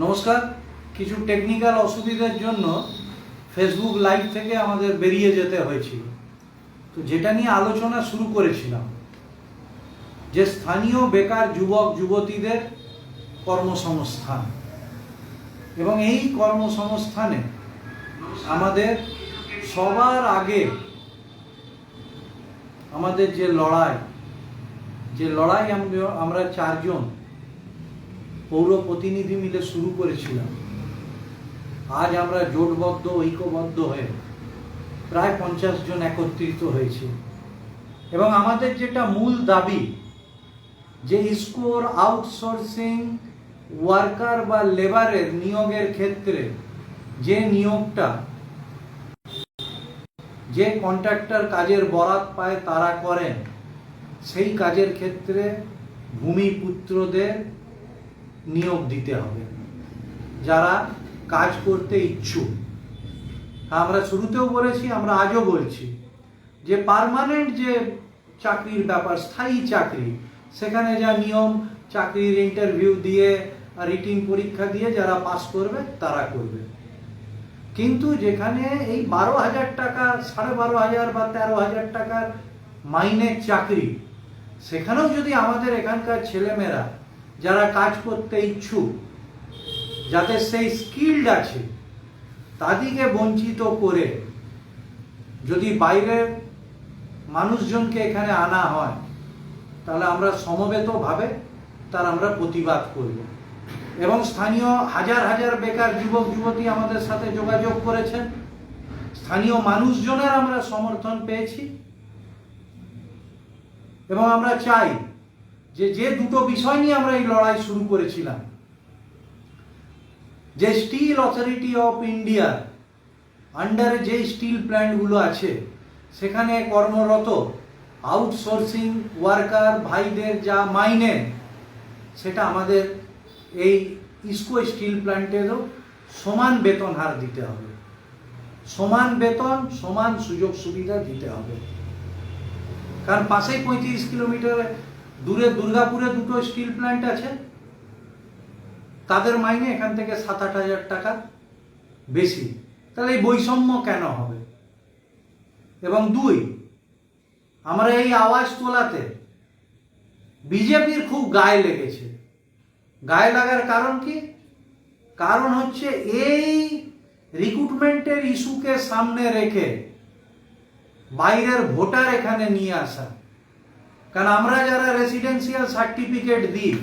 নমস্কার। কিছু টেকনিক্যাল অসুবিধার জন্য ফেসবুক লাইভ থেকে আমাদের বেরিয়ে যেতে হয়েছিল। তো যেটা নিয়ে আলোচনা শুরু করেছিলাম, যে স্থানীয় বেকার যুবক, যুবতীদের কর্মসংস্থান। এবং এই কর্মসংস্থানে আমাদের সবার আগে আমাদের যে লড়াই যে লড়াই আমরা- চারজন পৌর প্রতিনিধি মিলে শুরু করেছিলাম। আজ আমরা জোটবদ্ধ, ঐক্যবদ্ধ হয়ে প্রায় পঞ্চাশ জন একত্রিত হয়েছে। এবং আমাদের যেটা মূল দাবি, যে স্কোর আউটসোর্সিং ওয়ার্কার বা লেবারের নিয়োগের ক্ষেত্রে যে নিয়োগটা, যে কন্ট্রাক্টর কাজের বরাত পায় তারা করেন, সেই কাজের ক্ষেত্রে ভূমিপুত্রদের নিয়োগ দিতে হবে। যারা কাজ করতে ইচ্ছুক। আমরা শুরুতেও বলেছি, আমরা আজও বলছি যে পার্মানেন্ট যে চাকরির ব্যাপার, স্থায়ী চাকরি, সেখানে যা নিয়ম, চাকরির ইন্টারভিউ দিয়ে রিটিন পরীক্ষা দিয়ে যারা পাস করবে, তারা করবে। কিন্তু যেখানে এই বারো হাজার টাকা, সাড়ে বারো হাজার বা তেরো হাজার টাকার মাইনের চাকরি, সেখানেও যদি আমাদের এখানকার ছেলেমেয়েরা যারা কাজ করতে ইচ্ছুক, যাদের সেই স্কিল্ড আছে, তাদেরকে বঞ্চিত করে যদি বাইরের মানুষজনকে এখানে আনা হয়, তাহলে আমরা সমবেতভাবে তার আমরা প্রতিবাদ করব। এবং স্থানীয় হাজার হাজার বেকার যুবক, যুবতী আমাদের সাথে যোগাযোগ করেছেন। স্থানীয় মানুষজনের আমরা সমর্থন পেয়েছি। এবং আমরা চাই যে যে দুটো বিষয় নিয়ে আমরা এই লড়াই শুরু করেছিলাম, যে স্টিল অথরিটি অফ ইন্ডিয়া আন্ডারে যে স্টিল প্ল্যান্টগুলো আছে, সেখানে কর্মরত আউটসোর্সিং ওয়ার্কার ভাইদের যা মাইনে, সেটা আমাদের এই ইস্কো স্টিল প্ল্যান্টেরও সমান বেতন হার দিতে হবে। সমান বেতন, সমান সুযোগ সুবিধা দিতে হবে। কারণ পাশেই পঁয়ত্রিশ কিলোমিটার দূরে দুর্গাপুরে দুটো স্টিল প্ল্যান্ট আছে। তাদের মাইনে এখান থেকে সাত আট হাজার টাকা বেশি। তাহলে এই বৈষম্য কেন হবে? এবং দুই, আমরা এই আওয়াজ তোলাতে বিজেপির খুব গায়ে লেগেছে। গায়ে লাগার কারণ কি? কারণ হচ্ছে এই রিক্রুটমেন্টের ইস্যুকে সামনে রেখে বাইরের ভোটার এখানে নিয়ে আসা। কারণ আমরা যারা রেসিডেন্সিয়াল সার্টিফিকেট দিই,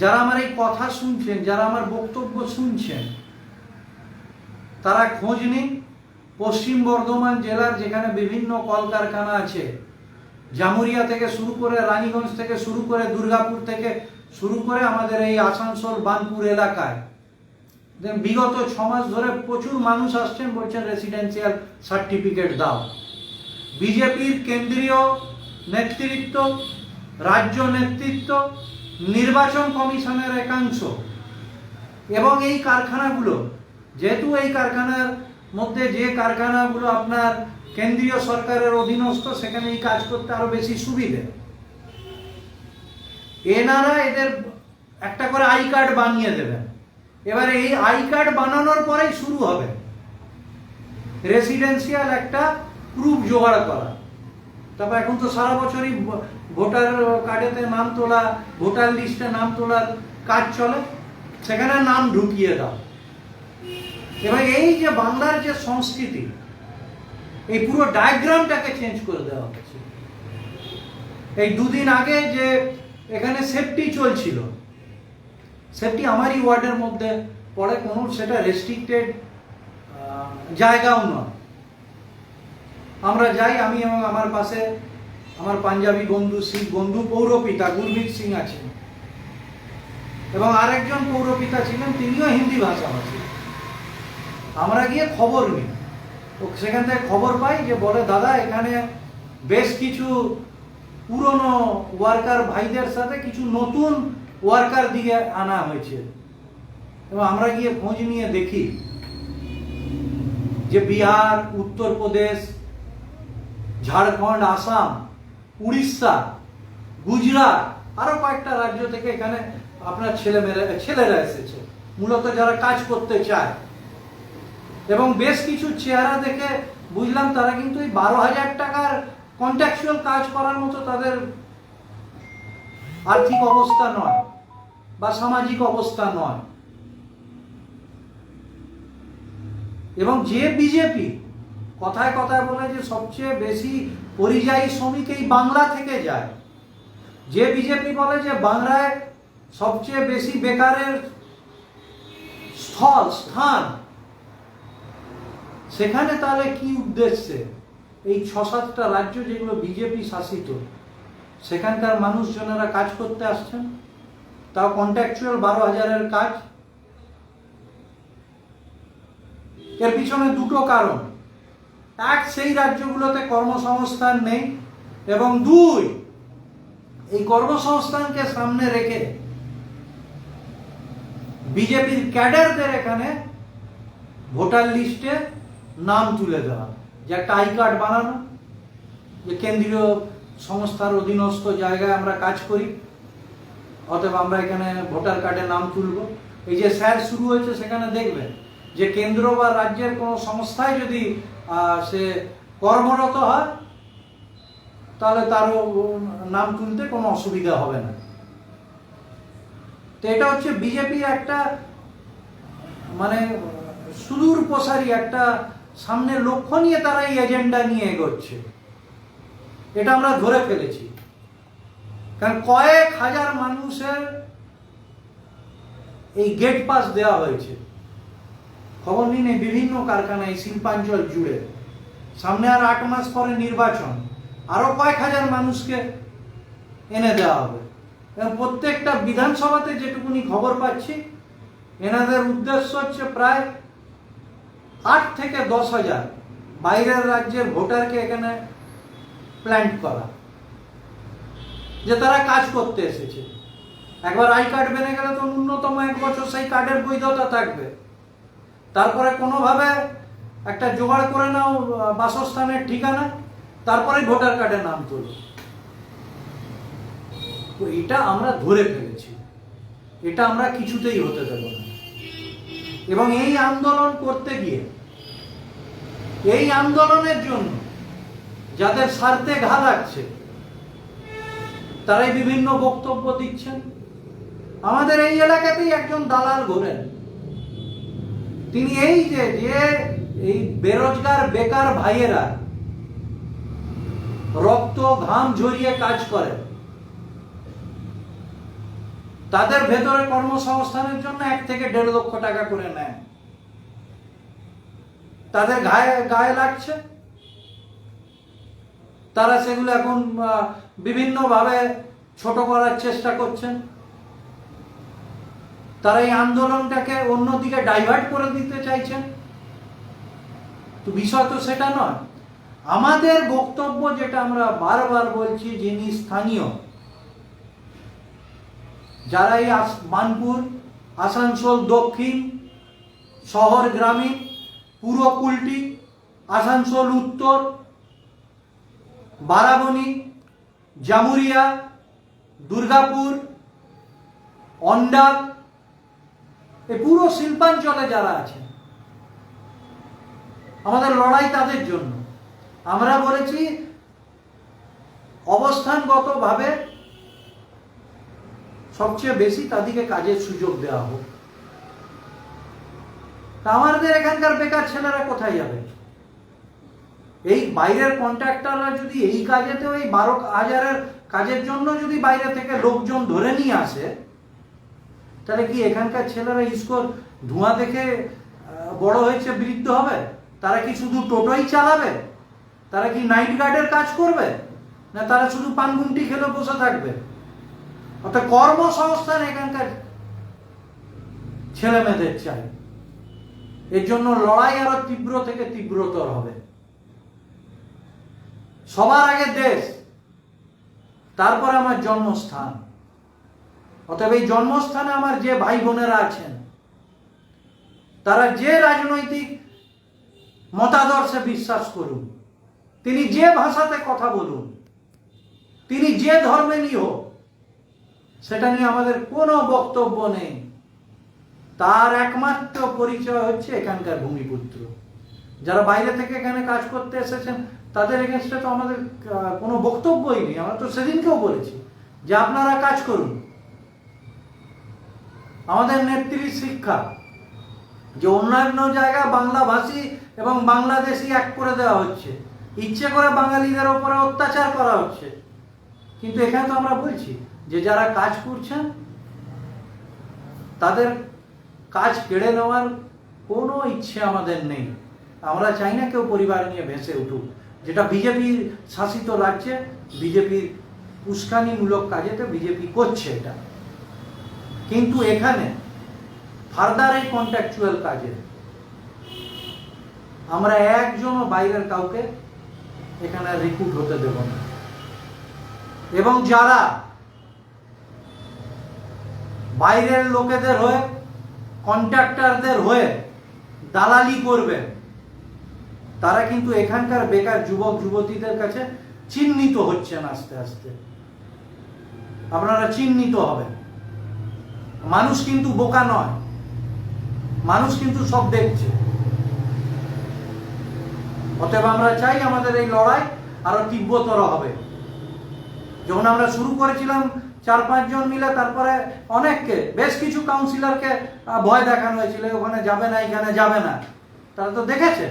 যারা আমার এই কথা শুনছেন, যারা আমার বক্তব্য শুনছেন, তারা খোঁজ নিন, পশ্চিম বর্ধমান জেলার যেখানে বিভিন্ন কলকারখানা আছে, জামুরিয়া থেকে শুরু করে রানীগঞ্জ থেকে শুরু করে দুর্গাপুর থেকে শুরু করে আমাদের এই আসানসোল, বানপুর এলাকায়। বিগত ছ মাস ধরে প্রচুর মানুষ আসছেন, বলছেন রেসিডেন্সিয়াল সার্টিফিকেট দাও। বিজেপির কেন্দ্রীয় নেতৃত্ব, রাজ্য নেতৃত্ব, নির্বাচন কমিশনের একাংশ। এবং এই কারখানাগুলো, যেহেতু এই কারখানার মধ্যে যে কারখানাগুলো আপনার কেন্দ্রীয় সরকারের অধীনস্থ, সেখানে এই কাজ করতে আরও বেশি সুবিধে। এনারা এদের একটা করে আই কার্ড বানিয়ে দেবেন। এবারে এই আই কার্ড বানানোর পরেই শুরু হবে। রেসিডেন্সিয়াল একটা প্রুফ জোগাড় করা। তারপর এখন তো সারা বছরই ভোটার কার্ডেতে নাম তোলা, ভোটার লিস্টে নাম তোলার কাজ চলে, সেখানে নাম ঢুকিয়ে দাও। এবার এই যে বাংলার যে সংস্কৃতি, এই পুরো ডায়াগ্রামটাকে চেঞ্জ করে দেওয়া হচ্ছে। এই দুদিন আগে যে এখানে সেফটি চলছিল সেফটি আমারই ওয়ার্ডের মধ্যে পড়ে, কোনো সেটা রেস্ট্রিক্টেড জায়গাও নয়। আমরা যাই, আমি এবং আমার পাশে আমার পাঞ্জাবি বন্ধু শিখ বন্ধু পৌরপিতা গুরমিত সিং আছেন। এবং আরেকজন পৌরপিতা ছিলেন, তিনিও হিন্দি ভাষাভাষী। আমরা গিয়ে খবর নিই। তো সেখান থেকে খবর পাই যে, বলে, দাদা, এখানে বেশ কিছু পুরনো ওয়ার্কার ভাইদের সাথে কিছু নতুন ওয়ার্কার দিকে আনা হয়েছে। এবং আমরা গিয়ে খোঁজ নিয়ে দেখি যে বিহার, উত্তরপ্রদেশ ঝাড়খণ্ড, আসাম, উড়িষ্যা, গুজরাট, আরও কয়েকটা রাজ্য থেকে এখানে আপনার ছেলে মেয়েরা ছেলেরা এসেছে। মূলত যারা কাজ করতে চায়। এবং বেশ কিছু চেহারা দেখে বুঝলাম তারা কিন্তু এই বারো হাজার টাকার কন্ট্রাকচুয়াল কাজ করার মতো তাদের আর্থিক অবস্থা নয় বা সামাজিক অবস্থা নয়। এবং যে বিজেপি কথায় কথায় বলে যে সবচেয়ে বেশি পরিযায়ী শ্রমিক এই বাংলা থেকে যায়। যে বিজেপি বলে যে বাংলায় সবচেয়ে বেশি বেকারের স্থল, স্থান, সেখানে তাহলে কি উদ্দেশ্যে? এই ছ সাতটা রাজ্য যেগুলো বিজেপি শাসিত, সেখানকার মানুষজনেরা কাজ করতে আসছেন। তাও কন্ট্রাকচুয়াল বারো হাজারের কাজ। এর পিছনে দুটো কারণ। এক, সেই রাজ্যগুলোতে কর্মসংস্থান নেই। এবং দুই, এই কর্মসংস্থানকে সামনে রেখে বিজেপির ক্যাডারদের এখানে ভোটার লিস্টে নাম তুলে দেওয়া। যে একটা আই কার্ড বানানো, যে কেন্দ্রীয় সংস্থার অধীনস্থ জায়গায় আমরা কাজ করি, অতএব আমরা এখানে ভোটার কার্ডে নাম তুলব। এই যে স্যার শুরু হয়েছে, সেখানে দেখবেন যে কেন্দ্র বা রাজ্যের কোনো সংস্থায় যদি সে কর্মরত হয়, তাহলে তারও নাম তুলতে কোনো অসুবিধা হবে না। তো এটা হচ্ছে বিজেপির একটা মানে সুদূর প্রসারী, একটা সামনে লক্ষ্য নিয়ে তারা এই এজেন্ডা নিয়ে এগোচ্ছে। এটা আমরা ধরে ফেলেছি। কারণ কয়েক হাজার মানুষের এই গেট পাস দেওয়া হয়েছে। খবর নিন এই বিভিন্ন কারখানায় শিল্পাঞ্চল জুড়ে। সামনে আর আট মাস পরে নির্বাচন। আরও কয়েক হাজার মানুষকে এনে দেওয়া হবে। এবং প্রত্যেকটা বিধানসভাতে যেটুকুনি খবর পাচ্ছি, এনাদের উদ্দেশ্য হচ্ছে প্রায় আট থেকে দশ হাজার বাইরের রাজ্যের ভোটারকে এখানে প্ল্যান্ট করা, যে তারা কাজ করতে এসেছে। একবার আই কার্ড বেনে গেলে তো ন্যূনতম এক বছর সেই কার্ডের বৈধতা থাকবে। তারপরে কোনোভাবে একটা জোগাড় করে নাও, বাসস্থানের ঠিকানা, তারপরে ভোটার কার্ডে নাম তোলো। তো এটা আমরা ধরে ফেলেছি। এটা আমরা কিছুতেই হতে দেব না। এবং এই আন্দোলন করতে গিয়ে, এই আন্দোলনের জন্য যাদের স্বার্থে ঘা লাগছে, তারাই বিভিন্ন বক্তব্য দিচ্ছেন। আমাদের এই এলাকাতেই একজন দালাল ঘোরেন। তিনি এই যে যে এই বেরোজগার, বেকার ভাইয়েরা রক্ত, ঘাম ঝরিয়ে কাজ করে, তাদের ভেতরে কর্মসংস্থানের জন্য এক থেকে দেড় লক্ষ টাকা করে নেয়। তাদের গায়ে গায়ে লাগছে। তারা সেগুলো এখন বিভিন্নভাবে ছোট করার চেষ্টা করছেন। তারা এই আন্দোলনটাকে অন্যদিকে ডাইভার্ট করে দিতে চাইছেন? তো বিষয় তো সেটা নয়। আমাদের বক্তব্য যেটা আমরা বারবার বলছি, যিনি স্থানীয়, যারা এই বানপুর আসানসোল দক্ষিণ শহর গ্রামীণ পূর্ব কুলটি, আসানসোল উত্তর, বারাবণী, জামুরিয়া, দুর্গাপুর, অন্ডাল এই পুরো শিল্পাঞ্চলে যারা আছে আমাদের লড়াই তাদের জন্য। আমরা বলেছি, অবস্থানগতভাবে সবচেয়ে বেশি তাদেরকে কাজের সুযোগ দেওয়া হোক। তা আমাদের এখানকার বেকার ছেলেরা কোথায় যাবে? এই বাইরের কন্ট্রাক্টররা যদি এই কাজেতেও এই বারো হাজারের কাজের জন্য যদি বাইরে থেকে লোকজন ধরে নিয়ে আসে তাহলে কি এখানকার ছেলেরা স্কোর ধোঁয়া দেখে বড় হয়েছে, বৃদ্ধ হবে? তারা কি শুধু টোটোই চালাবে? তারা কি নাইট গার্ডের কাজ করবে? না তারা শুধু পানগুমটি খেলে বসে থাকবে? অর্থাৎ কর্মসংস্থান এখানকার ছেলে মেয়েদের চাই। এর জন্য লড়াই আরও তীব্র থেকে তীব্রতর হবে। সবার আগে দেশ, তারপরে আমার জন্মস্থান। অতএব এই জন্মস্থানে আমার যে ভাই বোনেরা আছেন, তারা যে রাজনৈতিক মতাদর্শে বিশ্বাস করুন, তিনি যে ভাষাতে কথা বলুন, তিনি যে ধর্মেরই হোক, সেটা নিয়ে আমাদের কোনো বক্তব্য নেই। তার একমাত্র পরিচয় হচ্ছে এখানকার ভূমিপুত্র। যারা বাইরে থেকে এখানে কাজ করতে এসেছেন, তাদের এগেনস্টে তো আমাদের কোনো বক্তব্যই নেই। আমরা তো সেদিনকেও বলেছি যে আপনারা কাজ করুন। আমাদের নেত্রীর শিক্ষা, যে অন্যান্য জায়গায় বাংলাভাষী এবং বাংলাদেশি এক করে দেওয়া হচ্ছে। ইচ্ছে করে বাঙালিদের ওপরে অত্যাচার করা হচ্ছে। কিন্তু এখানে তো আমরা বলছি যে যারা কাজ করছেন, তাদের কাজ কেড়ে নেওয়ার কোনো ইচ্ছে আমাদের নেই। আমরা চাই না কেউ পরিবার নিয়ে ভেসে উঠুক। যেটা বিজেপির শাসিত রাজ্যে, বিজেপির উস্কানিমূলক কাজেতে বিজেপি করছে এটা। কিন্তু এখানে ফার্দার এই কন্ট্রাকচুয়াল কাজে আমরা একজনও বাইরের কাউকে এখানে রিক্রুট হতে দেব না। এবং যারা বাইরের লোকেদের হয়ে কন্ট্রাক্টরদের হয়ে দালালি করবে, তারা কিন্তু এখানকার বেকার যুবক, যুবতীদের কাছে চিহ্নিত হচ্ছেন আস্তে আস্তে। আপনারা চিহ্নিত হবেন। মানুষ কিন্তু বোকা নয়। মানুষ কিন্তু সব দেখছে। অতএব আমরা চাই আমাদের এই লড়াই আরও তীব্রতর হবে। যখন আমরা শুরু করেছিলাম চার পাঁচজন মিলে, তারপরে অনেককে, বেশ কিছু কাউন্সিলরকে ভয় দেখানো হয়েছিল, ওখানে যাবে না, এখানে যাবে না। তারা তো দেখেছে।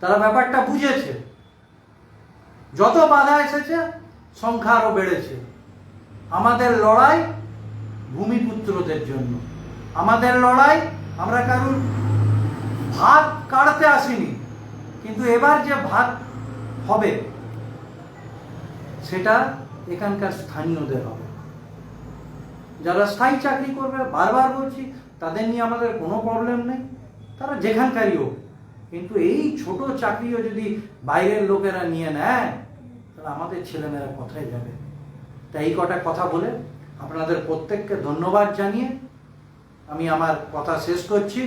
তারা ব্যাপারটা বুঝেছে। যত বাধা এসেছে, সংখ্যা আরও বেড়েছে। আমাদের লড়াই ভূমিপুত্রদের জন্য। আমাদের লড়াই আমরা কারুর ভাত কাড়তে আসিনি, কিন্তু এবার যে ভাত হবে, সেটা এখানকার স্থানীয়দের হবে। যারা স্থায়ী চাকরি করবে, বারবার বলছি, তাদের নিয়ে আমাদের কোনো প্রবলেম নেই। তারা যেখানকারই হোক, কিন্তু এই ছোট চাকরিও যদি বাইরের লোকেরা নিয়ে নেয়, তাহলে আমাদের ছেলেমেয়েরা কোথায় যাবে? তাই এই কটা কথা বলে আপনাদের প্রত্যেককে ধন্যবাদ জানিয়ে আমি আমার কথা শেষ করছি।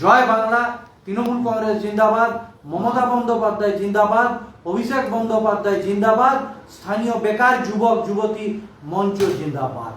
জয় বাংলা, তৃণমূল কংগ্রেস জিন্দাবাদ, মমতা বন্দ্যোপাধ্যায় জিন্দাবাদ, অভিষেক বন্দ্যোপাধ্যায় জিন্দাবাদ, স্থানীয় বেকার যুবক, যুবতী মঞ্চ জিন্দাবাদ।